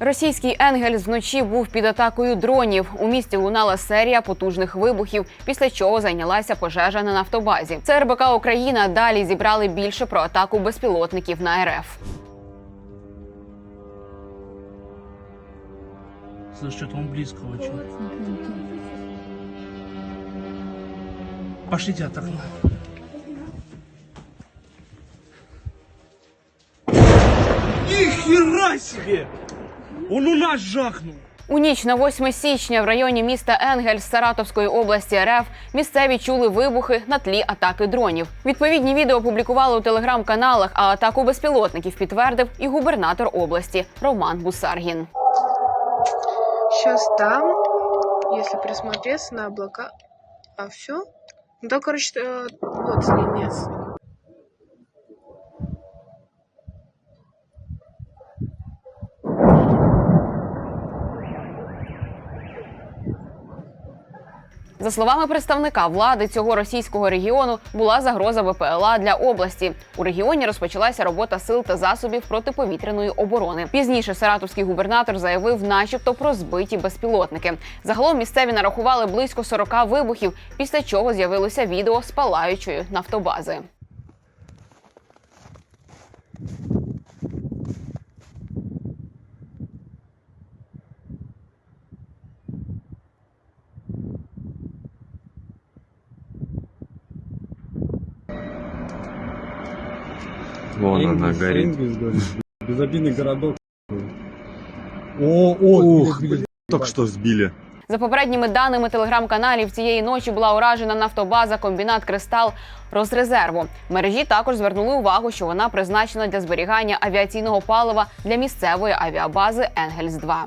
Російський енгель вночі був під атакою дронів. У місті лунала серія потужних вибухів, після чого зайнялася пожежа на нафтобазі. Це Україна далі зібрали більше про атаку безпілотників на РФ. Что-то он близко очень. Пошлите от окна. Ни хера себе! Он у нас жахнул! У ніч на 8 січня в районі міста Енгель Саратовської області РФ місцеві чули вибухи на тлі атаки дронів. Відповідні відео опублікували у телеграм-каналах. А атаку безпілотників підтвердив і губернатор області Роман Бусаргін. Сейчас там, если присмотреться на облака, а все. Ну, то, короче, э, вот линия. За словами представника влади цього російського регіону, була загроза ВПЛА для області. У регіоні розпочалася робота сил та засобів протиповітряної оборони. Пізніше саратовський губернатор заявив, начебто, про збиті безпілотники. Загалом місцеві нарахували близько 40 вибухів, після чого з'явилося відео з палаючої нафтобази. Вон она Энгельс, горит. Энгельс, говорит, безобидный городок. О, о, Ух, блин, блин, Только что сбили. За попередніми даними телеграм-каналів, цієї ночі була уражена нафтобаза комбінат Кристал Розрезерву. Мережі також звернули увагу, що вона призначена для зберігання авіаційного палива для місцевої авіабази Енгельс 2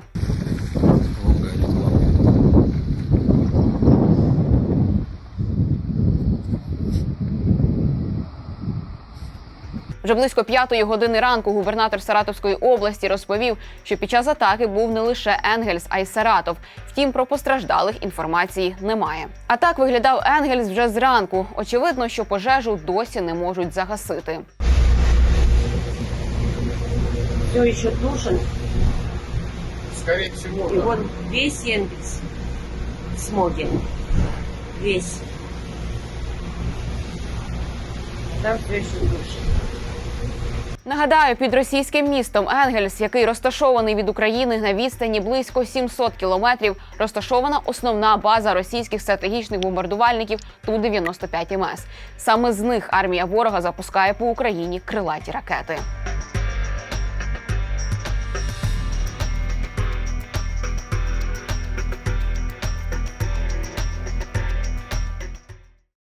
Вже близько п'ятої години ранку губернатор Саратовської області розповів, що під час атаки був не лише Енгельс, а й Саратов. Втім, про постраждалих інформації немає. А так виглядав Енгельс вже зранку. Очевидно, що пожежу досі не можуть загасити. все еще тушен. Скорее всего. И вот весь Энгельс в смоге. Весь. Там все еще тушен. Нагадаю, під російським містом Енгельс, який розташований від України на відстані близько 700 кілометрів, розташована основна база російських стратегічних бомбардувальників Ту-95 МС. Саме з них армія ворога запускає по Україні крилаті ракети.